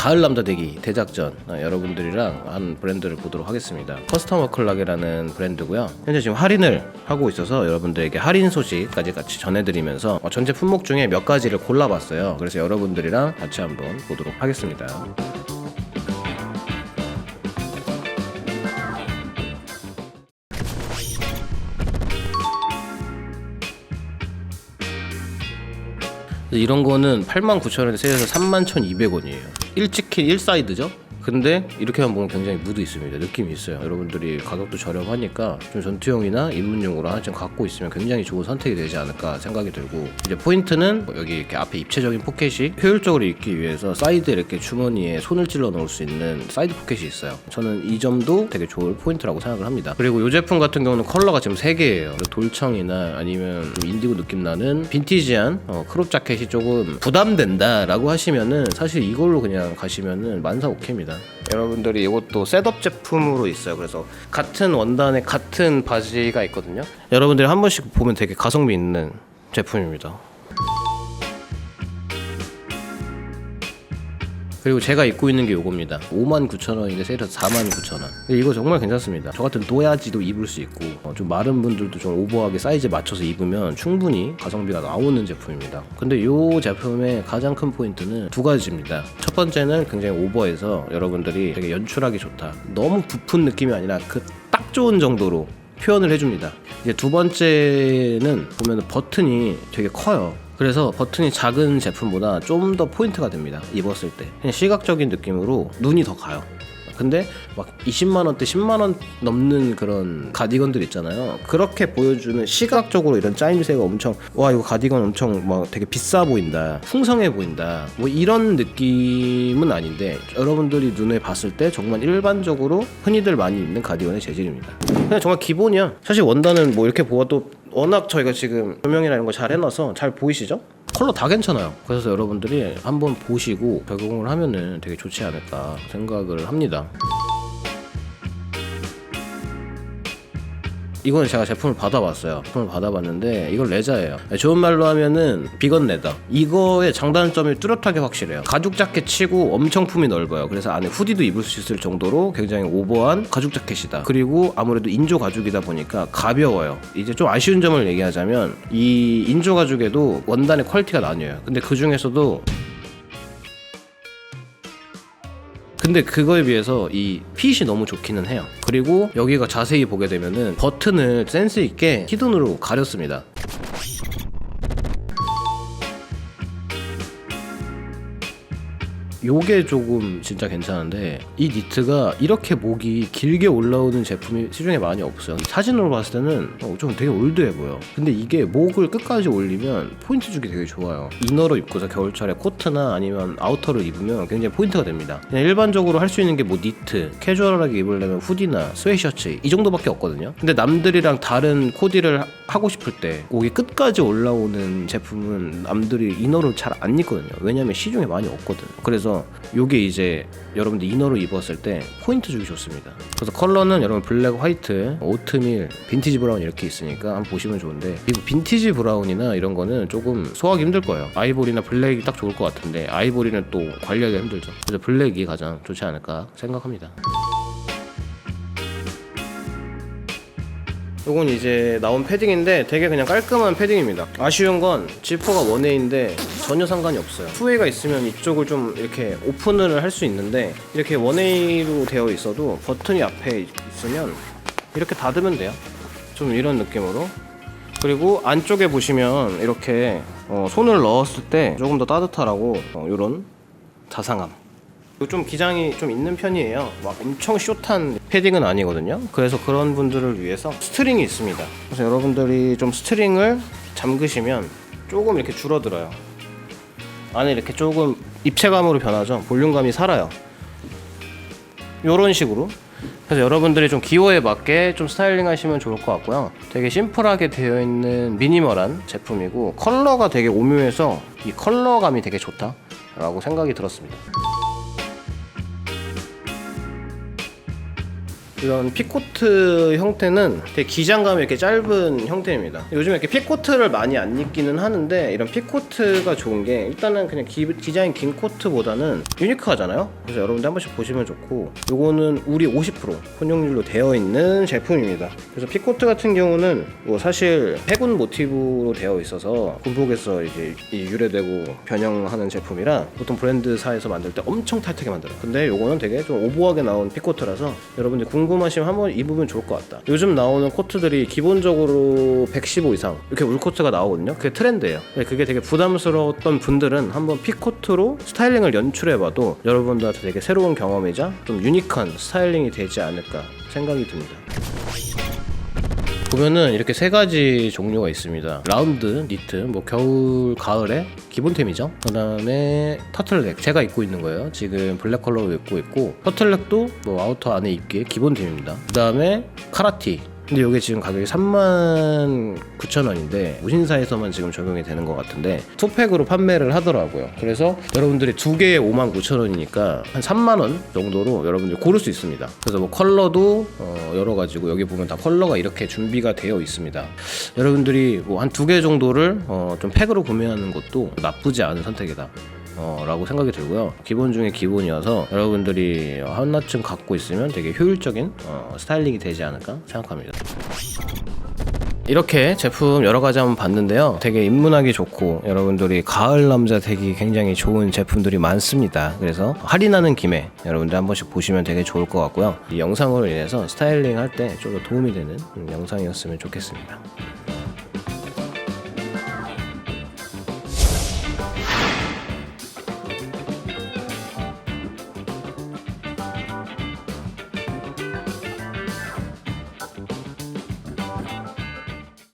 가을 남자대기 대작전 어, 여러분들이랑 한 브랜드를 보도록 하겠습니다. 커스터머 클락이라는 브랜드고요. 현재 지금 할인을 하고 있어서 여러분들에게 할인 소식까지 같이 전해드리면서 어, 전체 품목 중에 몇 가지를 골라봤어요. 그래서 여러분들이랑 같이 한번 보도록 하겠습니다. 이런 거는 89,000원에 세일해서 31,200원이에요. 1치킨 1사이드죠? 근데 이렇게만 보면 굉장히 무드 있습니다. 느낌이 있어요. 여러분들이 가격도 저렴하니까 좀 전투용이나 입문용으로 하나쯤 갖고 있으면 굉장히 좋은 선택이 되지 않을까 생각이 들고 이제 포인트는 뭐 여기 이렇게 앞에 입체적인 포켓이 효율적으로 입기 위해서 사이드에 이렇게 주머니에 손을 찔러 넣을 수 있는 사이드 포켓이 있어요. 저는 이 점도 되게 좋은 포인트라고 생각을 합니다. 그리고 이 제품 같은 경우는 컬러가 지금 3개예요. 돌청이나 아니면 좀 인디고 느낌 나는 빈티지한 어, 크롭 자켓이 조금 부담된다라고 하시면은 사실 이걸로 그냥 가시면은 만사 오케입니다. 여러분들이 이것도 셋업 제품으로 있어요. 그래서 같은 원단에 같은 바지가 있거든요. 여러분들이 한 번씩 보면 되게 가성비 있는 제품입니다. 그리고 제가 입고 있는 게 요겁니다. 59,000원인데 세일해서 49,000원. 이거 정말 괜찮습니다. 저 같은 노야지도 입을 수 있고 어, 좀 마른 분들도 좀 오버하게 사이즈 맞춰서 입으면 충분히 가성비가 나오는 제품입니다. 근데 요 제품의 가장 큰 포인트는 두 가지입니다. 첫 번째는 굉장히 오버해서 여러분들이 되게 연출하기 좋다. 너무 부푼 느낌이 아니라 그 딱 좋은 정도로 표현을 해줍니다. 이제 두 번째는 보면 버튼이 되게 커요. 그래서 버튼이 작은 제품보다 좀 더 포인트가 됩니다. 입었을 때. 그냥 시각적인 느낌으로 눈이 더 가요. 근데 막 20만 원대, 10만 원 넘는 그런 가디건들 있잖아요. 그렇게 보여주는 시각적으로 이런 짜임새가 엄청 와 이거 가디건 엄청 막 되게 비싸 보인다, 풍성해 보인다. 뭐 이런 느낌은 아닌데 여러분들이 눈에 봤을 때 정말 일반적으로 흔히들 많이 입는 가디건의 재질입니다. 그냥 정말 기본이야. 사실 원단은 뭐 이렇게 보아도 워낙 저희가 지금 조명이라는 거잘 해놔서 잘 보이시죠? 컬러 다 괜찮아요. 그래서 여러분들이 한번 보시고 적용을 하면은 되게 좋지 않을까 생각을 합니다. 이건 제가 제품을 받아봤어요. 제품을 받아봤는데 이건 레자예요. 좋은 말로 하면은 비건 레더. 이거의 장단점이 뚜렷하게 확실해요. 가죽 자켓 치고 엄청 품이 넓어요. 그래서 안에 후디도 입을 수 있을 정도로 굉장히 오버한 가죽 자켓이다. 그리고 아무래도 인조 가죽이다 보니까 가벼워요. 이제 좀 아쉬운 점을 얘기하자면 이 인조 가죽에도 원단의 퀄리티가 나뉘어요. 근데 그 중에서도 근데 그거에 비해서 이 핏이 너무 좋기는 해요. 그리고 여기가 자세히 보게 되면은 버튼을 센스 있게 히든으로 가렸습니다. 요게 조금 진짜 괜찮은데 이 니트가 이렇게 목이 길게 올라오는 제품이 시중에 많이 없어요. 사진으로 봤을 때는 어, 좀 되게 올드해 보여. 근데 이게 목을 끝까지 올리면 포인트 주기 되게 좋아요. 이너로 입고서 겨울철에 코트나 아니면 아우터를 입으면 굉장히 포인트가 됩니다. 그냥 일반적으로 할 수 있는 게 뭐 니트 캐주얼하게 입으려면 후디나 스웨셔츠 이 정도밖에 없거든요. 근데 남들이랑 다른 코디를 하고 싶을 때 목이 끝까지 올라오는 제품은 남들이 이너를 잘 안 입거든요. 왜냐면 시중에 많이 없거든. 그래서 요게 이제 여러분들 이너로 입었을 때 포인트 주기 좋습니다. 그래서 컬러는 여러분 블랙 화이트 오트밀 빈티지 브라운 이렇게 있으니까 한번 보시면 좋은데 이거 빈티지 브라운이나 이런 거는 조금 소화하기 힘들 거예요. 아이보리나 블랙이 딱 좋을 것 같은데 아이보리는 또 관리하기가 힘들죠. 그래서 블랙이 가장 좋지 않을까 생각합니다 요건 이제 나온 패딩인데 되게 그냥 깔끔한 패딩입니다. 아쉬운 건 지퍼가 원웨이인데 전혀 상관이 없어요. 투웨이가 있으면 이쪽을 좀 이렇게 오픈을 할 수 있는데 이렇게 원웨이로 되어 있어도 버튼이 앞에 있으면 이렇게 닫으면 돼요. 좀 이런 느낌으로. 그리고 안쪽에 보시면 이렇게 어, 손을 넣었을 때 조금 더 따뜻하라고 어, 이런 자상함. 좀 기장이 좀 있는 편이에요. 막 엄청 숏한 패딩은 아니거든요. 그래서 그런 분들을 위해서 스트링이 있습니다. 그래서 여러분들이 좀 스트링을 잠그시면 조금 이렇게 줄어들어요. 안에 이렇게 조금 입체감으로 변하죠. 볼륨감이 살아요. 이런 식으로. 그래서 여러분들이 좀 기호에 맞게 좀 스타일링 하시면 좋을 것 같고요. 되게 심플하게 되어 있는 미니멀한 제품이고 컬러가 되게 오묘해서 이 컬러감이 되게 좋다라고 생각이 들었습니다. 이런 핏코트 형태는 되게 기장감이 이렇게 짧은 형태입니다. 요즘에 이렇게 핏코트를 많이 안 입기는 하는데 이런 핏코트가 좋은 게 일단은 그냥 기, 디자인 긴 코트보다는 유니크하잖아요. 그래서 여러분들 한 번씩 보시면 좋고 요거는 우리 50% 혼용률로 되어 있는 제품입니다. 그래서 핏코트 같은 경우는 뭐 사실 해군 모티브로 되어 있어서 군복에서 이제 이 유래되고 변형하는 제품이라 보통 브랜드사에서 만들 때 엄청 타이트하게 만들어요. 근데 요거는 되게 좀 오버하게 나온 핏코트라서 여러분들 궁 금하시면 한번 입으면 좋을 것 같다. 요즘 나오는 코트들이 기본적으로 115 이상 이렇게 울코트가 나오거든요. 그게 트렌드예요. 그게 되게 부담스러웠던 분들은 한번 핏코트로 스타일링을 연출해봐도 여러분들한테 되게 새로운 경험이자 좀 유니크한 스타일링이 되지 않을까 생각이 듭니다. 보면은 이렇게 세 가지 종류가 있습니다. 라운드, 니트, 뭐 겨울, 가을에 기본템이죠. 그 다음에 터틀넥 제가 입고 있는 거예요. 지금 블랙 컬러로 입고 있고 터틀넥도 뭐 아우터 안에 입기에 기본템입니다. 그 다음에 카라티. 근데 이게 지금 가격이 3만 9천 원인데 무신사에서만 지금 적용이 되는 것 같은데 투팩으로 판매를 하더라고요. 그래서 여러분들이 두 개에 5만 9천 원이니까 한 3만 원 정도로 여러분들이 고를 수 있습니다. 그래서 뭐 컬러도 어, 여러 가지고 여기 보면 다 컬러가 이렇게 준비가 되어 있습니다. 여러분들이 뭐 한 두 개 정도를 어, 좀 팩으로 구매하는 것도 나쁘지 않은 선택이다. 어, 라고 생각이 들고요. 기본 중에 기본이어서 여러분들이 하나쯤 갖고 있으면 되게 효율적인 어, 스타일링이 되지 않을까 생각합니다. 이렇게 제품 여러 가지 한번 봤는데요. 되게 입문하기 좋고 여러분들이 가을 남자 되기 굉장히 좋은 제품들이 많습니다. 그래서 할인하는 김에 여러분들 한 번씩 보시면 되게 좋을 것 같고요. 이 영상으로 인해서 스타일링 할 때 좀 더 도움이 되는 음, 영상이었으면 좋겠습니다.